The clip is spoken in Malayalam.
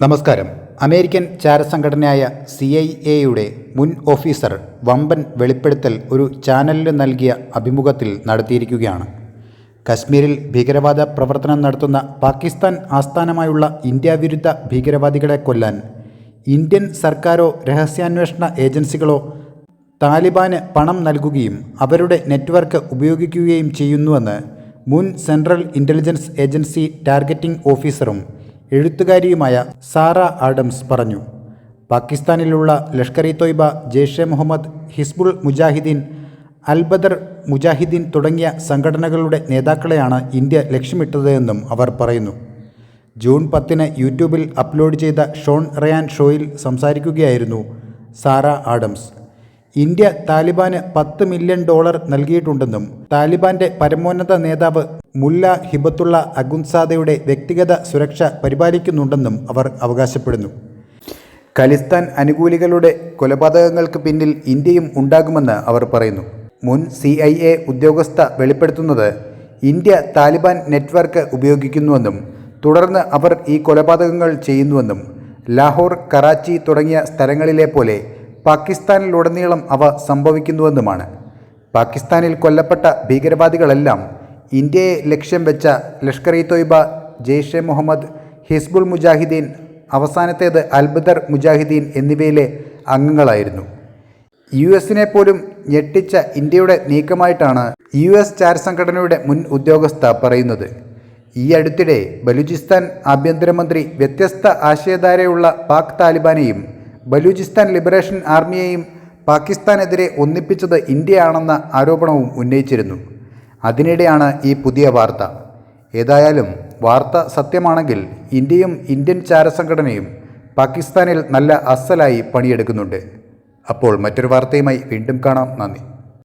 നമസ്കാരം. അമേരിക്കൻ ചാരസംഘടനയായ സി ഐ എയുടെ മുൻ ഓഫീസർ വമ്പൻ വെളിപ്പെടുത്തൽ ഒരു ചാനലിന് നൽകിയ അഭിമുഖത്തിൽ നടത്തിയിരിക്കുകയാണ്. കശ്മീരിൽ ഭീകരവാദ പ്രവർത്തനം നടത്തുന്ന പാകിസ്ഥാൻ ആസ്ഥാനമായുള്ള ഇന്ത്യ വിരുദ്ധ ഭീകരവാദികളെ കൊല്ലാൻ ഇന്ത്യൻ സർക്കാരോ രഹസ്യാന്വേഷണ ഏജൻസികളോ താലിബാന് പണം നൽകുകയും അവരുടെ നെറ്റ്വർക്ക് ഉപയോഗിക്കുകയും ചെയ്യുന്നുവെന്ന് മുൻ സെൻട്രൽ ഇന്റലിജൻസ് ഏജൻസി ടാർഗറ്റിംഗ് ഓഫീസറും എഴുത്തുകാരിയുമായ സാറ ആഡംസ് പറഞ്ഞു. പാകിസ്ഥാനിലുള്ള ലഷ്കർ ഇ തൊയ്ബ ജെയ്ഷെ മുഹമ്മദ് ഹിസ്ബുൾ മുജാഹിദ്ദീൻ അൽബദർ മുജാഹിദ്ദീൻ തുടങ്ങിയ സംഘടനകളുടെ നേതാക്കളെയാണ് ഇന്ത്യ ലക്ഷ്യമിട്ടതെന്നും അവർ പറയുന്നു. ജൂൺ പത്തിന് യൂട്യൂബിൽ അപ്ലോഡ് ചെയ്ത ഷോൺ റയാൻ ഷോയിൽ സംസാരിക്കുകയായിരുന്നു സാറ ആഡംസ്. ഇന്ത്യ താലിബാന് പത്ത് മില്യൺ ഡോളർ നൽകിയിട്ടുണ്ടെന്നും താലിബാന്റെ പരമോന്നത നേതാവ് മുല്ല ഹിബത്തുള്ള അഗുൻസാദയുടെ വ്യക്തിഗത സുരക്ഷ പരിപാലിക്കുന്നുണ്ടെന്നും അവർ അവകാശപ്പെടുന്നു. ഖലിസ്ഥാൻ അനുകൂലികളുടെ കൊലപാതകങ്ങൾക്ക് പിന്നിൽ ഇന്ത്യയും ഉണ്ടാകുമെന്ന് അവർ പറയുന്നു. മുൻ സി ഐ എ ഉദ്യോഗസ്ഥ വെളിപ്പെടുത്തുന്നത് ഇന്ത്യ താലിബാൻ നെറ്റ്വർക്ക് ഉപയോഗിക്കുന്നുവെന്നും തുടർന്ന് അവർ ഈ കൊലപാതകങ്ങൾ ചെയ്യുന്നുവെന്നും ലാഹോർ കറാച്ചി തുടങ്ങിയ സ്ഥലങ്ങളിലെ പോലെ പാകിസ്ഥാനിലുടനീളം അവ സംഭവിക്കുന്നുവെന്നുമാണ്. പാകിസ്ഥാനിൽ കൊല്ലപ്പെട്ട ഭീകരവാദികളെല്ലാം ഇന്ത്യയെ ലക്ഷ്യം വെച്ച ലഷ്കർ ഇ തൊയ്ബ ജെയ്ഷെ മുഹമ്മദ് ഹിസ്ബുൾ മുജാഹിദ്ദീൻ അവസാനത്തേത് അൽബദർ മുജാഹിദ്ദീൻ എന്നിവയിലെ അംഗങ്ങളായിരുന്നു. യു എസിനെ പോലും ഞെട്ടിച്ച ഇന്ത്യയുടെ നീക്കമായിട്ടാണ് യു എസ് ചാര സംഘടനയുടെ മുൻ ഉദ്യോഗസ്ഥ പറയുന്നത്. ഈ അടുത്തിടെ ബലൂചിസ്ഥാൻ ആഭ്യന്തരമന്ത്രി വ്യത്യസ്ത ആശയധാരയുള്ള പാക് താലിബാനെയും ബലൂചിസ്ഥാൻ ലിബറേഷൻ ആർമിയെയും പാകിസ്ഥാനെതിരെ ഒന്നിപ്പിച്ചത് ഇന്ത്യയാണെന്ന ആരോപണവും ഉന്നയിച്ചിരുന്നു. അതിനിടെയാണ് ഈ പുതിയ വാർത്ത. ഏതായാലും വാർത്ത സത്യമാണെങ്കിൽ ഇന്ത്യയും ഇന്ത്യൻ ചാരസംഘടനയും പാകിസ്ഥാനിൽ നല്ല അസലായി പണിയെടുക്കുന്നുണ്ട്. അപ്പോൾ മറ്റൊരു വാർത്തയുമായി വീണ്ടും കാണാം. നന്ദി.